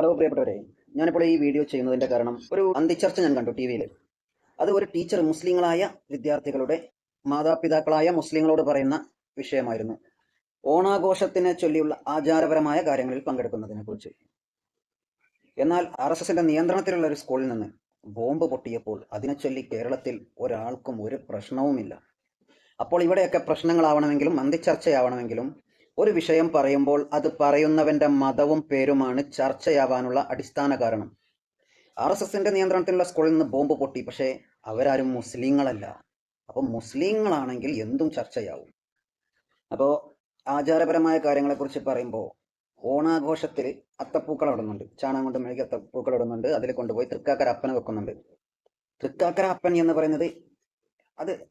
Hello പ്രിയപ്പെട്ടവരെ ഞാനിപ്പോൾ ഈ വീഡിയോ ചെയ്യുന്നതിന്റെ കാരണം ഒരു അന്തിച്ചർച്ച ഞാൻ കണ്ടു ടി വിയിൽ. അത് ഒരു ടീച്ചർ മുസ്ലിങ്ങളായ വിദ്യാർത്ഥികളുടെ മാതാപിതാക്കളായ മുസ്ലിങ്ങളോട് പറയുന്ന വിഷയമായിരുന്നു. ഓണാഘോഷത്തിനെ ചൊല്ലിയുള്ള ആചാരപരമായ കാര്യങ്ങളിൽ പങ്കെടുക്കുന്നതിനെ കുറിച്ച് എന്നാൽ ആർ എസ് എസിന്റെ നിയന്ത്രണത്തിലുള്ള ഒരു സ്കൂളിൽ നിന്ന് ബോംബ് പൊട്ടിയപ്പോൾ അതിനെ ചൊല്ലി കേരളത്തിൽ ഒരാൾക്കും ഒരു പ്രശ്നവുമില്ല. അപ്പോൾ ഇവിടെയൊക്കെ പ്രശ്നങ്ങളാവണമെങ്കിലും അന്തിച്ചർച്ചയാവണമെങ്കിലും ഒരു വിഷയം പറയുമ്പോൾ അത് പറയുന്നവന്റെ മതവും പേരുമാണ് ചർച്ചയാവാനുള്ള അടിസ്ഥാന കാരണം. ആർ എസ് എസിന്റെ നിയന്ത്രണത്തിലുള്ള സ്കൂളിൽ നിന്ന് ബോംബ് പൊട്ടി പക്ഷേ അവരാരും മുസ്ലിങ്ങളല്ല. അപ്പം മുസ്ലിങ്ങളാണെങ്കിൽ എന്തും ചർച്ചയാവും. അപ്പോൾ ആചാരപരമായ കാര്യങ്ങളെക്കുറിച്ച് പറയുമ്പോൾ ഓണാഘോഷത്തിൽ അത്തപ്പൂക്കൾ ഇടുന്നുണ്ട്. ചാണകം കൊണ്ട് മെഴുകി അത്തപ്പൂക്കൾ ഇടുന്നുണ്ട്. അതിൽ കൊണ്ടുപോയി തൃക്കാക്കര അപ്പനെ വെക്കുന്നുണ്ട്. തൃക്കാക്കര അപ്പൻ എന്ന് പറയുന്നത് അത്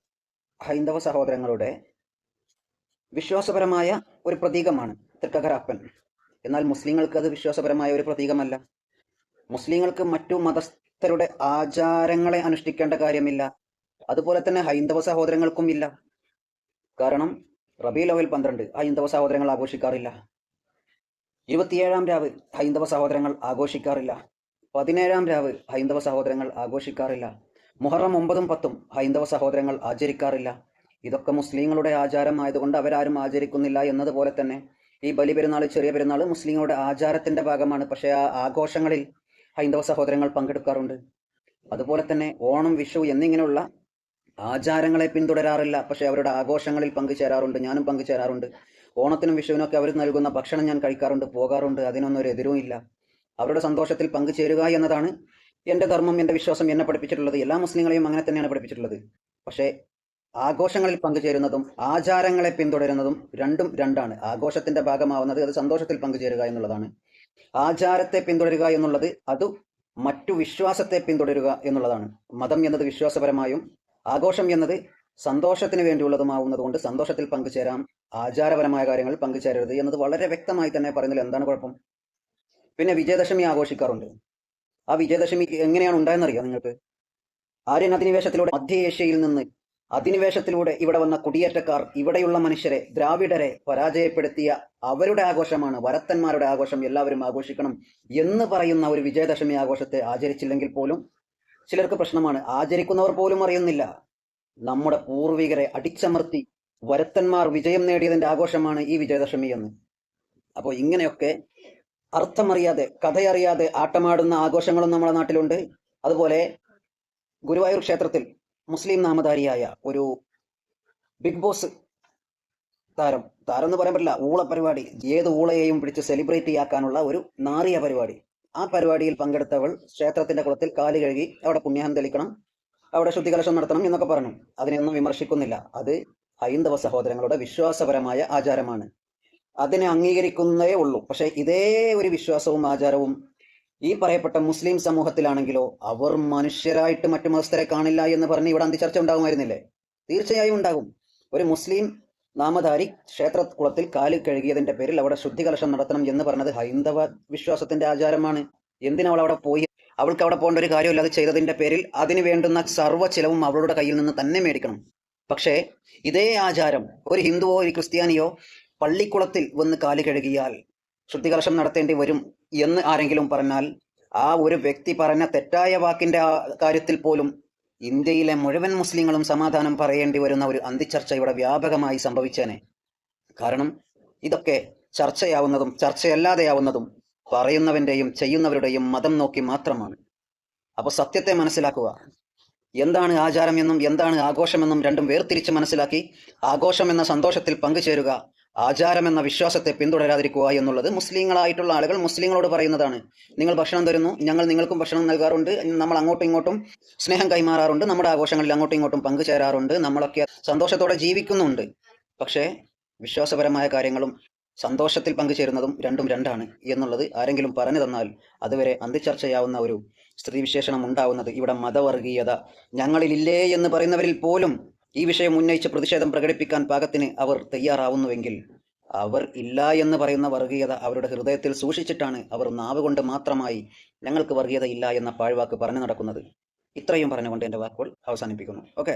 ഹൈന്ദവ സഹോദരങ്ങളുടെ വിശ്വാസപരമായ ഒരു പ്രതീകമാണ് തൃക്കകര അപ്പൻ എന്നാൽ മുസ്ലിങ്ങൾക്ക് അത് വിശ്വാസപരമായ ഒരു പ്രതീകമല്ല. മുസ്ലിങ്ങൾക്ക് മറ്റു മതസ്ഥരുടെ ആചാരങ്ങളെ അനുഷ്ഠിക്കേണ്ട കാര്യമില്ല. അതുപോലെ തന്നെ ഹൈന്ദവ സഹോദരങ്ങൾക്കും ഇല്ല. കാരണം റബി ലോവൽ പന്ത്രണ്ട് ഹൈന്ദവ സഹോദരങ്ങൾ ആഘോഷിക്കാറില്ല. ഇരുപത്തിയേഴാം രാവ് ഹൈന്ദവ സഹോദരങ്ങൾ ആഘോഷിക്കാറില്ല. പതിനേഴാം രാവ് ഹൈന്ദവ സഹോദരങ്ങൾ ആഘോഷിക്കാറില്ല. മുഹറം ഒമ്പതും പത്തും ഹൈന്ദവ സഹോദരങ്ങൾ ആചരിക്കാറില്ല. ഇതൊക്കെ മുസ്ലിങ്ങളുടെ ആചാരം ആയതുകൊണ്ട് അവരാരും ആചരിക്കുന്നില്ല എന്നതുപോലെ തന്നെ ഈ ബലി പെരുന്നാൾ ചെറിയ പെരുന്നാൾ മുസ്ലിങ്ങളുടെ ആചാരത്തിന്റെ ഭാഗമാണ്. പക്ഷേ ആ ആഘോഷങ്ങളിൽ ഹൈന്ദവ സഹോദരങ്ങൾ പങ്കെടുക്കാറുണ്ട്. അതുപോലെ തന്നെ ഓണം വിഷു എന്നിങ്ങനെയുള്ള ആചാരങ്ങളെ പിന്തുടരാറില്ല. പക്ഷെ അവരുടെ ആഘോഷങ്ങളിൽ പങ്കുചേരാറുണ്ട്. ഞാനും പങ്കുചേരാറുണ്ട്. ഓണത്തിനും വിഷുവിനൊക്കെ അവർ നൽകുന്ന ഭക്ഷണം ഞാൻ കഴിക്കാറുണ്ട് പോകാറുണ്ട്. അതിനൊന്നും ഒരു എതിരും ഇല്ല. അവരുടെ സന്തോഷത്തിൽ പങ്കുചേരുക എന്നതാണ് എന്റെ ധർമ്മം എന്റെ വിശ്വാസം എന്നെ പഠിപ്പിച്ചിട്ടുള്ളത്. എല്ലാ മുസ്ലിങ്ങളെയും അങ്ങനെ തന്നെയാണ് പഠിപ്പിച്ചിട്ടുള്ളത്. പക്ഷേ ആഘോഷങ്ങളിൽ പങ്കുചേരുന്നതും ആചാരങ്ങളെ പിന്തുടരുന്നതും രണ്ടും രണ്ടാണ്. ആഘോഷത്തിന്റെ ഭാഗമാവുന്നത് അത് സന്തോഷത്തിൽ പങ്കുചേരുക എന്നുള്ളതാണ്. ആചാരത്തെ പിന്തുടരുക എന്നുള്ളത് അത് മറ്റു വിശ്വാസത്തെ പിന്തുടരുക എന്നുള്ളതാണ്. മതം എന്നത് വിശ്വാസപരമായും ആഘോഷം എന്നത് സന്തോഷത്തിന് വേണ്ടിയുള്ളതുമാവുന്നതുകൊണ്ട് സന്തോഷത്തിൽ പങ്കുചേരാം ആചാരപരമായ കാര്യങ്ങൾ പങ്കുചേരരുത് എന്നത് വളരെ വ്യക്തമായി തന്നെ പറയുന്നതിൽ എന്താണ് കുഴപ്പം? പിന്നെ വിജയദശമി ആഘോഷിക്കാറുണ്ട്. ആ വിജയദശമി എങ്ങനെയാണ് ഉണ്ടായെന്നറിയാം നിങ്ങൾക്ക്? ആര്യൻ അധിനിവേശത്തിലൂടെ മധ്യ ഏഷ്യയിൽ നിന്ന് അധിനിവേശത്തിലൂടെ ഇവിടെ വന്ന കുടിയേറ്റക്കാർ ഇവിടെയുള്ള മനുഷ്യരെ ദ്രാവിഡരെ പരാജയപ്പെടുത്തിയ അവരുടെ ആഘോഷമാണ് വരത്തന്മാരുടെ ആഘോഷം എല്ലാവരും ആഘോഷിക്കണം എന്ന് പറയുന്ന ഒരു വിജയദശമി ആഘോഷത്തെ ആചരിച്ചില്ലെങ്കിൽ പോലും ചിലർക്ക് പ്രശ്നമാണ്. ആചരിക്കുന്നവർ പോലും അറിയുന്നില്ല. നമ്മുടെ പൂർവികരെ അടിച്ചമർത്തി വരത്തന്മാർ വിജയം നേടിയതിന്റെ ആഘോഷമാണ് ഈ വിജയദശമി എന്ന്. അപ്പോൾ ഇങ്ങനെയൊക്കെ അർത്ഥമറിയാതെ കഥയറിയാതെ ആട്ടമാടുന്ന ആഘോഷങ്ങളും നമ്മുടെ നാട്ടിലുണ്ട്. അതുപോലെ ഗുരുവായൂർ ക്ഷേത്രത്തിൽ മുസ്ലിം നാമധാരിയായ ഒരു ബിഗ് ബോസ് താരം. താരം എന്ന് പറയാൻ പറ്റില്ല ഊള പരിപാടി. ഏത് ഊളയെയും പിടിച്ച് സെലിബ്രേറ്റ് ആക്കാനുള്ള ഒരു നാറിയ പരിപാടി. ആ പരിപാടിയിൽ പങ്കെടുത്തവൾ ക്ഷേത്രത്തിന്റെ കുളത്തിൽ കാൽ കഴുകി അവിടെ പുണ്യാഹം തെളിക്കണം അവിടെ ശുദ്ധികലശം നടത്തണം എന്നൊക്കെ പറഞ്ഞു. അതിനെയൊന്നും വിമർശിക്കുന്നില്ല. അത് ഹൈന്ദവ സഹോദരങ്ങളുടെ വിശ്വാസപരമായ ആചാരമാണ്. അതിനെ അംഗീകരിക്കുന്നേ ഉള്ളൂ. പക്ഷെ ഇതേ ഒരു വിശ്വാസവും ആചാരവും ഈ പറയപ്പെട്ട മുസ്ലിം സമൂഹത്തിലാണെങ്കിലോ അവർ മനുഷ്യരായിട്ട് മറ്റു മതസ്ഥരെ കാണില്ല എന്ന് പറഞ്ഞ് ഇവിടെ അന്തിച്ചർച്ച ഉണ്ടാകുമായിരുന്നില്ലേ? തീർച്ചയായും ഉണ്ടാകും. ഒരു മുസ്ലിം നാമധാരി ക്ഷേത്ര കുളത്തിൽ കാൽ കഴുകിയതിന്റെ പേരിൽ അവിടെ ശുദ്ധികലശം നടത്തണം എന്ന് പറഞ്ഞത് ഹൈന്ദവ വിശ്വാസത്തിന്റെ ആചാരമാണ്. എന്തിനാ അവൾ അവിടെ പോയി? അവൾക്ക് അവിടെ പോകേണ്ട ഒരു കാര്യമില്ല. അത് ചെയ്തതിന്റെ പേരിൽ അതിന് വേണ്ടുന്ന സർവ ചിലവും അവളുടെ കയ്യിൽ നിന്ന് തന്നെ മേടിക്കണം. പക്ഷേ ഇതേ ആചാരം ഒരു ഹിന്ദുവോ ഒരു ക്രിസ്ത്യാനിയോ പള്ളിക്കുളത്തിൽ വന്ന് കാൽ കഴുകിയാൽ ശുദ്ധികലശം നടത്തേണ്ടി വരും. എന്ന് ആരെങ്കിലും പറഞ്ഞാൽ ആ ഒരു വ്യക്തി പറഞ്ഞ തെറ്റായ വാക്കിന്റെ ആ കാര്യത്തിൽ പോലും ഇന്ത്യയിലെ മുഴുവൻ മുസ്ലിങ്ങളും സമാധാനം പറയേണ്ടി വരുന്ന ഒരു അന്തിച്ചർച്ച ഇവിടെ വ്യാപകമായി സംഭവിച്ചേനെ. കാരണം ഇതൊക്കെ ചർച്ചയാവുന്നതും ചർച്ചയല്ലാതെയാവുന്നതും പറയുന്നവന്റെയും ചെയ്യുന്നവരുടെയും മതം നോക്കി മാത്രമാണ്. അപ്പോൾ സത്യത്തെ മനസ്സിലാക്കുക. എന്താണ് ആചാരം എന്നും എന്താണ് ആഘോഷമെന്നും രണ്ടും വേർതിരിച്ച് മനസ്സിലാക്കി ആഘോഷം എന്ന സന്തോഷത്തിൽ പങ്കുചേരുക. ആചാരം എന്ന വിശ്വാസത്തെ പിന്തുടരാതിരിക്കുക എന്നുള്ളത് മുസ്ലിങ്ങളായിട്ടുള്ള ആളുകൾ മുസ്ലിങ്ങളോട് പറയുന്നതാണ്. നിങ്ങൾ ഭക്ഷണം തരുന്നു ഞങ്ങൾ നിങ്ങൾക്കും ഭക്ഷണം നൽകാറുണ്ട് നമ്മൾ അങ്ങോട്ടും ഇങ്ങോട്ടും സ്നേഹം കൈമാറാറുണ്ട് നമ്മുടെ ആഘോഷങ്ങളിൽ അങ്ങോട്ടും ഇങ്ങോട്ടും പങ്കുചേരാറുണ്ട് നമ്മളൊക്കെ സന്തോഷത്തോടെ ജീവിക്കുന്നുണ്ട്. പക്ഷേ വിശ്വാസപരമായ കാര്യങ്ങളും സന്തോഷത്തിൽ പങ്കുചേരുന്നതും രണ്ടും രണ്ടാണ് എന്നുള്ളത് ആരെങ്കിലും പറഞ്ഞു തന്നാൽ അതുവരെ അന്തിച്ചർച്ചയാവുന്ന ഒരു സ്ത്രീവിശേഷണം ഉണ്ടാവുന്നത് ഇവിടെ മതവർഗീയത. ഞങ്ങളിലില്ലേ എന്ന് പറയുന്നവരിൽ പോലും ഈ വിഷയം ഉന്നയിച്ച് പ്രതിഷേധം പ്രകടിപ്പിക്കാൻ പാകത്തിന് അവർ തയ്യാറാവുന്നുവെങ്കിൽ അവർ ഇല്ല എന്ന് പറയുന്ന വർഗീയത അവരുടെ ഹൃദയത്തിൽ സൂക്ഷിച്ചിട്ടാണ് അവർ നാവ് കൊണ്ട് മാത്രമായി ഞങ്ങൾക്ക് വർഗീയത ഇല്ല എന്ന പാഴ്വാക്ക് പറഞ്ഞു നടക്കുന്നത്. ഇത്രയും പറഞ്ഞുകൊണ്ട് എന്റെ വാക്കുകൾ അവസാനിപ്പിക്കുന്നു. ഓക്കെ?